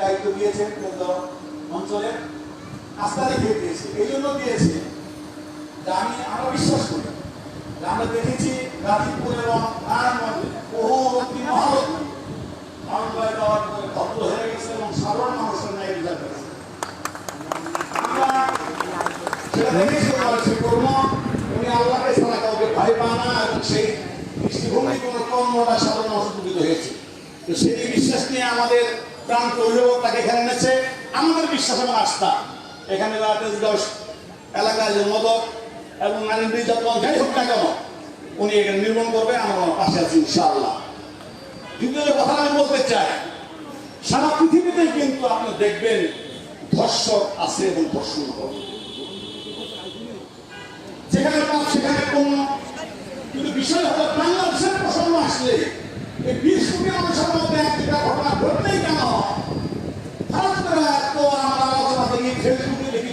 দায়িত্ব দিয়েছেন কিন্তু অঞ্চলের আস্থা দেখিয়ে দিয়েছে। এই জন্য দিয়েছে যে আমি আমরা বিশ্বাস করি। আমরা দেখেছি গাজীপুর এবং বহু এবং সেই দৃষ্টিভঙ্গি কোনো কর্মটা সাধারণ মানুষ হয়েছে। তো সেই বিশ্বাস নিয়ে আমাদের প্রান্ত অভিভাবক তাকে এখানে এনেছে। আমাদের বিশ্বাস এবং আস্থা এখানে রাতেশ এলাকায় যে মদক এবং নারী নির্যাতন, যাই হোক না কেন, উনি এখানে নির্মাণ করবে, আমরা পাশে আছি, ইনশাআল্লাহ। কিন্তু কথা আমি বলতে চাই, সারা পৃথিবীতে কিন্তু আপনি দেখবেন ধর্ষক আছে এবং ধর্ষণ হবে। যেখানে সেখানে পণ্য। কিন্তু বিষয় হলো, বাংলাদেশের প্রসঙ্গ আসলে এই বিশ কোটি মানুষের মধ্যে এক দুটা ঘটনা ঘটলেই কেন হঠাৎ করে এত আমরা আলোচনা দেখি ফেসবুকে দেখি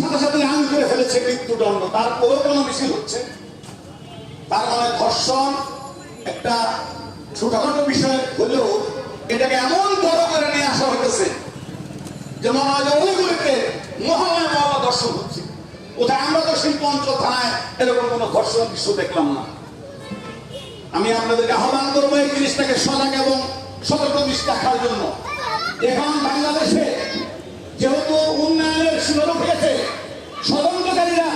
সাথে সাথে আইন করে ফেলেছে মৃত্যুদণ্ড তারপরেও কোনো মিছিল হচ্ছে। তার মানে ধর্ষণ একটা ছোটখাটো বিষয় হলেও এটাকে এমন বড় করে নিয়ে আসা হয়েছে যেমন আজ অলিগুলিতে মহালয় মহলা দর্শন হচ্ছে কোথায় আমরা তো শিল্প অঞ্চল থানায় এরকম কোনো ধর্ষণ দৃশ্য দেখলাম না। আমি আপনাদেরকে আহ্বান করব এই জিনিসটাকে সজাগ এবং সতর্ক দৃষ্টি রাখার জন্য। এখন বাংলাদেশে যেহেতু উন্নয়নের সুযোগ পেয়েছে ষড়যন্ত্রকারীরা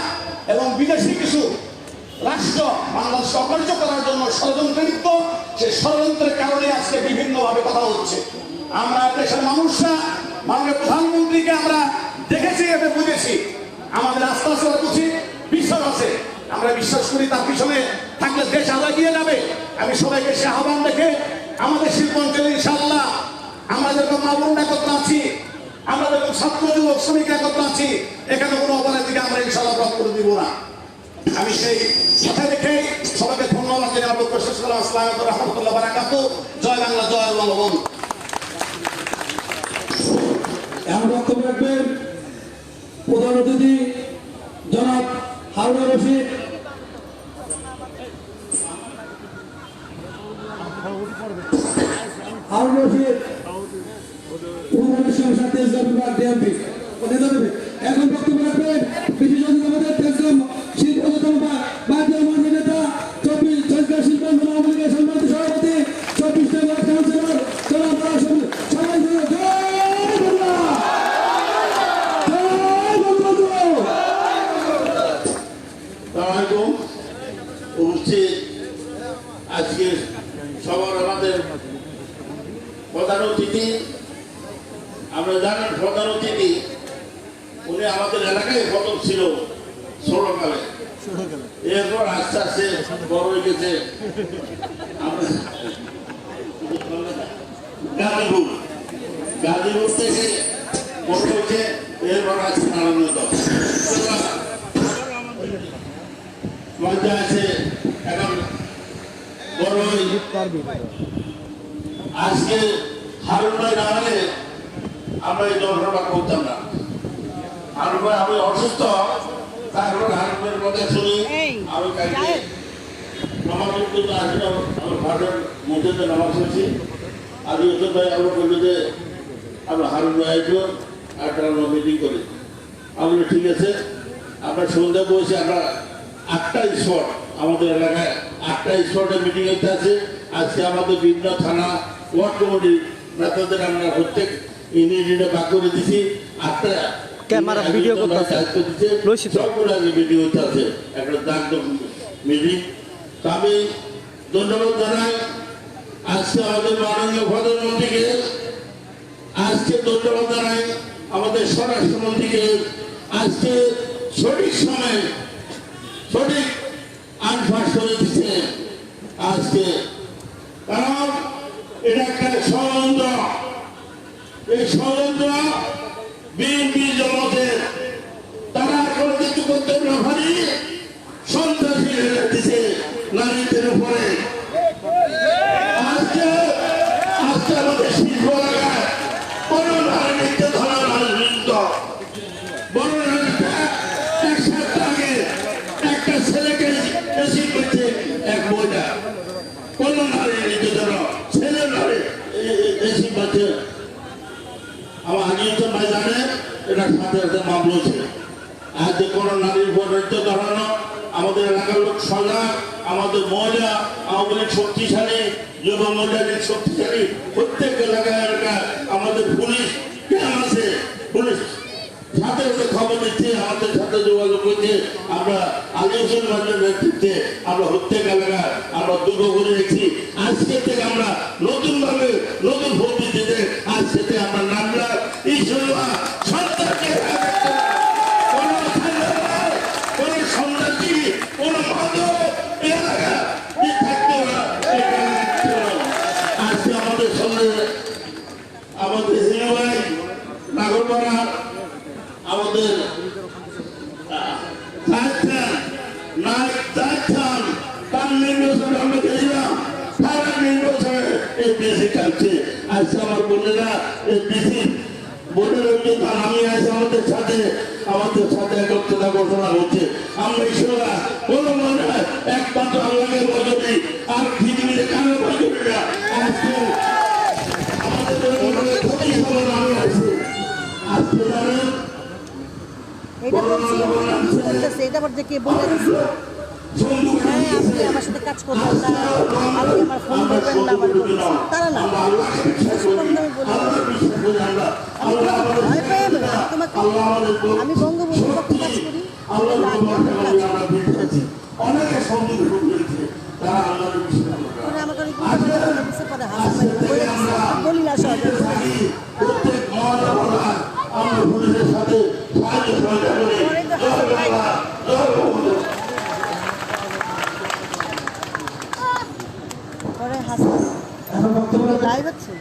এবং বিদেশি কিছু রাষ্ট্র বাংলাদেশ অকার্য করার জন্য ষড়যন্ত্র লিপ্ত সেই ষড়যন্ত্রের কারণে আজকে বিভিন্নভাবে কথা হচ্ছে আমরা দেশের মানুষরা, মাননীয় প্রধানমন্ত্রীকে আমরা দেখেছি এবং বুঝেছি। আমাদের আস্থা আছে উচিত বিশ্বাস আছে। আমরা বিশ্বাস করি তার পিছনে থাকলে দেশ আগে গিয়ে যাবে। আমি সবাইকে সে আহ্বান দেখে আমাদের শিল্পাঞ্চলে ইনশাল্লাহ আমরা যেরকম মামুন একত্র আছি আমরা যেরকম ছাত্র যুবক, শ্রমিক একত্র আছি। এখানে কোনো অপরাধীকে আমরা ইনশাল্লাহ রদ করে দিব না। আমি সেই কথা দেখে সবাইকে ধন্যবাদ জানিয়ে আমার বক্তব্য শেষ করলাম। আসসালাম রহমতুল্লাহ বারাকাত। জয় বাংলা, জয় বঙ্গবন্ধু এখন বক্তব্য রাখবেন প্রধান অতিথি জনাব হারুনা রশিদ হারুন রশিদ উপমন্ত্রী সংসদ তেজগাঁও বিভাগ ডিএমপি এখন বক্তব্য রাখবেন বিশেষ অতিথি আমাদের তেজগাঁও শিল্প বাদ্য মন্ত্রী নেতা চব্বিশ তেজগাঁও শিল্পাঞ্চল আওয়ামী লীগের সম্মানিত সভাপতি চব্বিশ নম্বর কাউন্সিলর জনাব পরাশর সবাই মিলে জয় বাংলা জয় বঙ্গবন্ধু সালামালাইকুম উপস্থিত আজকে সবার আমাদের প্রধান অতিথি আমরা জানেন প্রধান অতিথি উনি আমাদের এলাকায় প্রথম ছিল ষোলোকালে এরপর আস্তে আস্তে বড় হয়ে গেছে। গাজীপুর। গাজীপুর থেকে বড় হয়েছে, এরপর আছে মজা আছে এখন বড় আজকে হারুন ভাই না হলে আমরা এই দর্শনটা করতাম না। হারুন ভাই, আমি অসুস্থ, তারপর হারুন ভাইয়ের কথা শুনি। আমি কালকে নামাজ পড়তে আসলাম আমার ভাটের মধ্যে নামাজ পড়ছি। আজ ওষুধ ভাই আমরা বলল যে, আমরা হারুন ভাই আসব একটা আমরা মিটিং করি। আমি ঠিক আছে, আমরা সন্ধ্যা বসে আমরা আটটা স্পট আমাদের এলাকায় আটটা স্পটে মিটিং হতে আছে। আজকে আমাদের বিভিন্ন থানা, ওয়ার্ড কমিটির নেতাদের আমরা প্রত্যেক ইউনিয়নে ভাগ করে দিছি। আটটা ক্যামেরা ভিডিও করতেছে। সবগুলো আগে মিটিং আছে একটা দাগ তো আমি ধন্যবাদ জানাই। আজকে আমাদের মাননীয় প্রধানমন্ত্রীকে। আজকে ধন্যবাদ জানাই আমাদের স্বরাষ্ট্রমন্ত্রীকে। আজকে সঠিক সময়ে সঠিক আনফাস করে দিচ্ছে। আজকে। কারণ এটা একটা ষড়যন্ত্র। এই ষড়যন্ত্র বিএনপি জমাতের তারা এখন কিছু করতে না পারি, সন্ত্রাসী দিছে নারীদের উপরে। আজকে আজকে শিল্প এলাকায় কোন নারী নির্যাতনা নারী বিরুদ্ধ বড় নারীটা ছেলেকে এক বইটা কোন নারী নির্যাতন ছেলে নারী এসি করছে এলাকার আমাদের পুলিশ কেন আছে, পুলিশ। সাথে সাথে খবর দিচ্ছে, আমাদের সাথে যোগাযোগ করছে, আমরা আলিউসুল মাঝের নেতৃত্বে আমরা প্রত্যেক এলাকায় আমরা দুর্গ করে রেখেছি আজকে থেকে আমরা নতুন ভাবে নতুন ভোট দিতে আজকে থেকে আমরা নামলা ঈশ্বরা সন্তানকে কোন কোন সন্ন্যাসী কোন মাধব এলাকা এই থাকতে না এখানে থাকতে না। আজকে আমাদের সঙ্গে আমাদের হিরো ভাই নাগরপাড়া আমাদের সাহেব নায়ক সাহেব খান তার নির্বাচনে আমরা গেছিলাম তারা নির্বাচনে এই দেশে কাটছে আজকে আমার বোনেরা এই দেশে বোনের যে আমি আছে আমাদের সাথে আমাদের সাথে একত্রতা ঘোষণা হচ্ছে আমরা ঈশ্বরা কোনো মনে একমাত্র আল্লাহকে বজরি আর পৃথিবীতে কারও বজরি না আজকে আমাদের ক্ষতি খবর আমি আছি আজকে জানেন এটা বলছি এটা বলতে কে বলে আপনি আমার সাথে কাজ করবেন না আপনি আমার ফোন করবেন না আমার তারা না। আমি বলি, ভয় পেয়ে আমি তোমাকে আমি বঙ্গবন্ধুর পক্ষে কাজ করি আমি রাজনীতির কাজ করি অনেকে সঙ্গে ঢুকিয়েছে তারা আল্লাহর বিশ্বাস করে পরে আমাকে অনেকগুলো করে বলে দিচ্ছে, পরে হাসামাই বলে দিচ্ছে, দলিল আসা হবে প্রত্যেক মহানগরা আমরা পুলিশের সাথে সাহায্য সহযোগিতা করি জয় বাংলা জয় বঙ্গবন্ধু পরে হাসান এখন বক্তব্য লাইভ হচ্ছে?